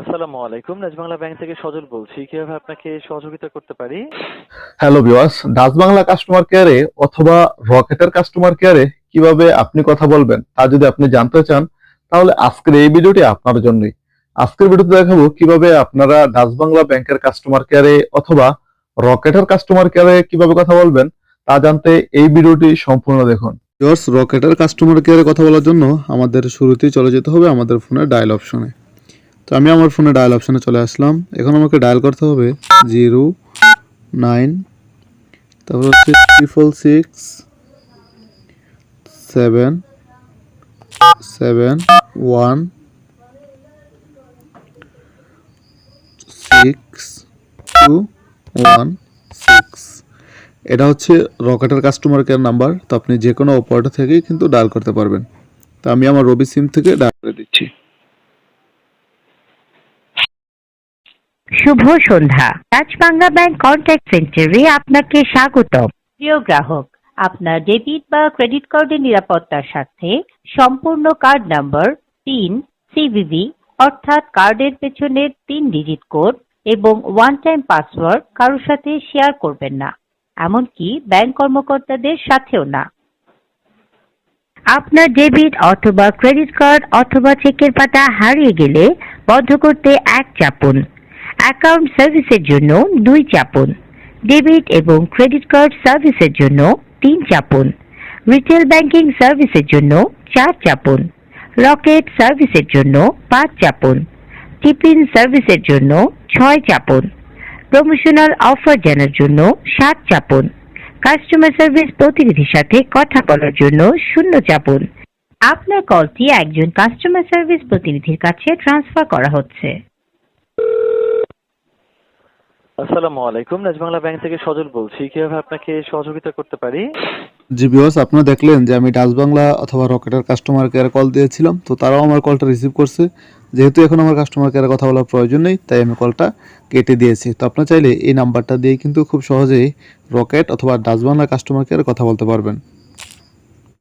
আসসালামু আলাইকুম। নাজবাংলা ব্যাংক থেকে সজল বলছি। কীভাবে আপনাকে সহযোগিতা করতে পারি? হ্যালো বাংলা কাস্টমার কেয়ারে অথবা রকেটের কাস্টমার কেয়ারে কীভাবে আপনি কথা বলবেন তা যদি আপনি জানতে চান তাহলে আজকের এই ভিডিওটি আপনার জন্যই। আজকের ভিডিওতে দেখাবো কীভাবে আপনারা ডাচ বাংলা ব্যাংকের কাস্টমার কেয়ারে অথবা রকেটের কাস্টমার কেয়ারে কীভাবে কথা বলবেন তা জানতে এই ভিডিওটি সম্পূর্ণ দেখুন। রকেটের কাস্টমার কেয়ারে কথা বলার জন্য আমাদের শুরুতেই চলে যেতে হবে আমাদের ফোনের ডায়াল অপশনে তো আমি আমার ফোনে ডায়াল অপশানে চলে আসলাম। এখন আমাকে ডায়াল করতে হবে জিরো নাইন, তারপর হচ্ছে triple six seven seven one six two one six এটা হচ্ছে রকেটের কাস্টমার কেয়ার নাম্বার তো আপনি যে কোনো অপারেটর থেকেই কিন্তু ডায়াল করতে পারবেন। তো আমি আমার রবি সিম থেকে ডায়াল করে দিচ্ছি। শুভ সন্ধ্যা। রাজবাংলা ব্যাংক কন্ট্যাক্ট সেন্টারে আপনাকে স্বাগত প্রিয় গ্রাহক, আপনার ডেবিট বা ক্রেডিট কার্ডের নিরাপত্তার সাথে সম্পূর্ণ কার্ড নাম্বার তিন সিভিভি অর্থাৎ কার্ডের পেছনের তিন ডিজিট কোড এবং ওয়ান টাইম পাসওয়ার্ড কারোর সাথে শেয়ার করবেন না। এমনকি ব্যাংক কর্মকর্তাদের সাথেও না। আপনার ডেবিট অথবা ক্রেডিট কার্ড অথবা চেকের পাতা হারিয়ে গেলে বন্ধ করতে এক চাপুন। অ্যাকাউন্ট সার্ভিসের জন্য দুই চাপুন। ডেবিট এবং ক্রেডিট কার্ড সার্ভিসের জন্য তিন চাপুন। রিটেল ব্যাংকিং সার্ভিসের জন্য চার চাপুন। রকেট সার্ভিসের জন্য পাঁচ চাপুন। টিফিন সার্ভিসের জন্য ছয় চাপুন। প্রমোশনাল অফার জানার জন্য সাত চাপুন। কাস্টমার সার্ভিস প্রতিনিধির সাথে কথা বলার জন্য শূন্য চাপুন। আপনার কলটি একজন কাস্টমার সার্ভিস প্রতিনিধির কাছে ট্রান্সফার করা হচ্ছে। আসসালামু আলাইকুম। নাজবাংলা ব্যাংক থেকে সজল বলছি। কীভাবে আপনাকে সহযোগিতা করতে পারি? জি বিওস আপনারা দেখলেন যে আমি ডাচ বাংলা অথবা রকেটের কাস্টমার কেয়ারে কল দিয়েছিলাম। তো তারাও আমার কলটা রিসিভ করছে। যেহেতু এখন আমার কাস্টমার কেয়ারে কথা বলার প্রয়োজন নেই, তাই আমি কলটা কেটে দিয়েছি। তো আপনারা চাইলে এই নাম্বারটা দিয়ে কিন্তু খুব সহজেই রকেট অথবা ডাচ বাংলা কাস্টমার কেয়ারে কথা বলতে পারবেন।